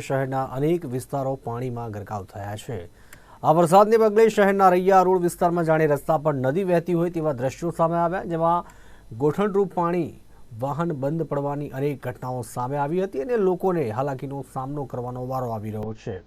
શહેરના અનેક વિસ્તારો પાણીમાં ગરકાવ થયા છે. આ વરસાદને પગલે શહેરના રૈયા રોડ વિસ્તારમાં જાણે રસ્તા પર નદી વહેતી હોય તેવા દ્રશ્યો સામે આવ્યા, જેમાં ગોઠણરૂપ પાણી વાહન બંધ પડવાની અનેક ઘટનાઓ સામે આવી હતી અને લોકોને હાલાકીનો સામનો કરવાનો વારો આવી રહ્યો છે.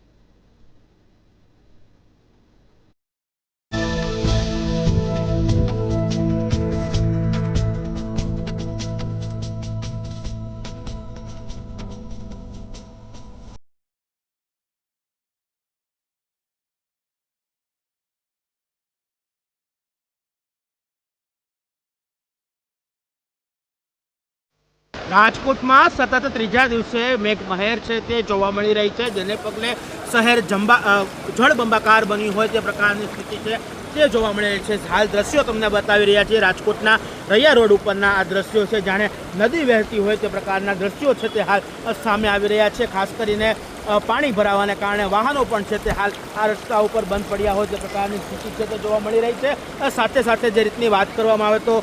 રાજકોટમાં સતત ત્રીજા દિવસે મેઘમહેર છે તે જોવા મળી રહી છે, જેને પગલે શહેર જંબા જળબંબાકાર બન્યું હોય તે પ્રકારની સ્થિતિ છે, તે જોવા મળી રહી છે. હાલ દ્રશ્યો તમને બતાવી રહ્યા છીએ. રાજકોટના રૈયા રોડ ઉપરના આ દ્રશ્યો છે. જાણે નદી વહેતી હોય તે પ્રકારના દ્રશ્યો છે તે હાલ સામે આવી રહ્યા છે. ખાસ કરીને પાણી ભરાવાને કારણે વાહનો પણ છે તે હાલ આ રસ્તા ઉપર બંધ પડ્યા હોય તે પ્રકારની સ્થિતિ છે તે જોવા મળી રહી છે. સાથે સાથે જે રીતની વાત કરવામાં આવે તો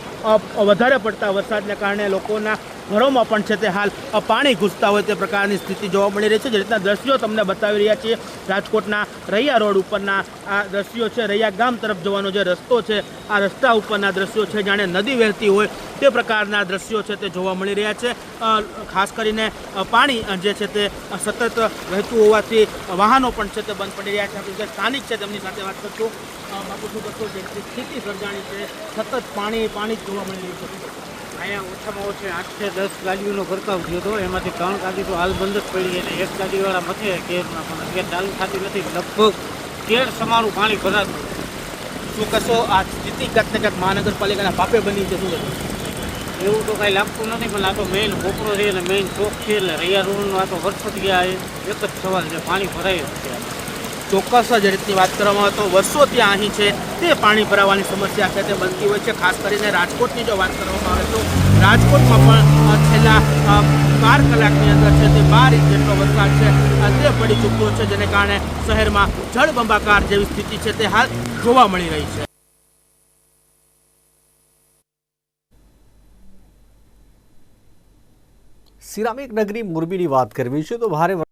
વધારે પડતા વરસાદને કારણે લોકોના ઘરોમાં પણ છે તે હાલ પાણી ઘૂસતા હોય તે પ્રકારની સ્થિતિ જોવા મળી રહી છે. જે રીતના દ્રશ્યો તમને બતાવી રહ્યા છીએ, રાજકોટના રૈયા રોડ ઉપરના આ દ્રશ્યો છે. રૈયા ગામ તરફ જવાનો જે રસ્તો છે, આ રસ્તા ઉપરના દ્રશ્યો છે. જાણે નદી વહેતી હોય તે પ્રકારના દ્રશ્યો છે તે જોવા મળી રહ્યા છે. ખાસ કરીને પાણી જે છે તે સતત વહેતું હોવાથી વાહનો પણ છે તે બંધ પડી રહ્યા છે. આપણે જે સ્થાનિક છે તેમની સાથે વાત કરશું. બાપુ શું કરશો જે સ્થિતિ સર્જાણી છે. સતત પાણી પાણી જ જોવા મળી રહ્યું છે. અહીંયા ઓછામાં ઓછી આઠથી દસ ગાડીઓનો ભરકાવ થયો હતો. એમાંથી ત્રણ ગાડી તો હાલ બંધ જ પડી અને એક ગાડીવાળા મથે કેરમાં પણ અત્યારે ચાલુ થતી નથી. લગભગ તેર સમારું પાણી ભરાતું. શું કશો આ સ્થિતિ ક્યાંક ને ક્યાંક મહાનગરપાલિકાના પાપે બની છે શું કહેશો? એવું તો કાંઈ લાગતું નથી, પણ આ તો મેઇન કોપરો છે અને મેઇન ચોક છે એટલે રૈયા રોડનો આ તો વરસાદ ગયા એક જ સવાલ છે, પાણી ભરાય છે ચોક્કસ જ રીતની વાત કરવામાં આવે તો વર્ષોથી અહીં છે, તે પાણી ભરાવાની સમસ્યા છે તે બનતી હોય છે, ખાસ કરીને રાજકોટની જો વાત કરવામાં આવે તો રાજકોટમાં પણ છેલ્લા બાર કલાકની અંદર છે તે બાર ઇંચ જેટલો વરસાદ છે તે પડી ચૂક્યો છે, જેને કારણે શહેરમાં જળબંબાકાર જેવી સ્થિતિ છે તે હાલ જોવા મળી રહી છે. સિરામિક નગરી મોરબીની વાત કરવી છે તો ભારે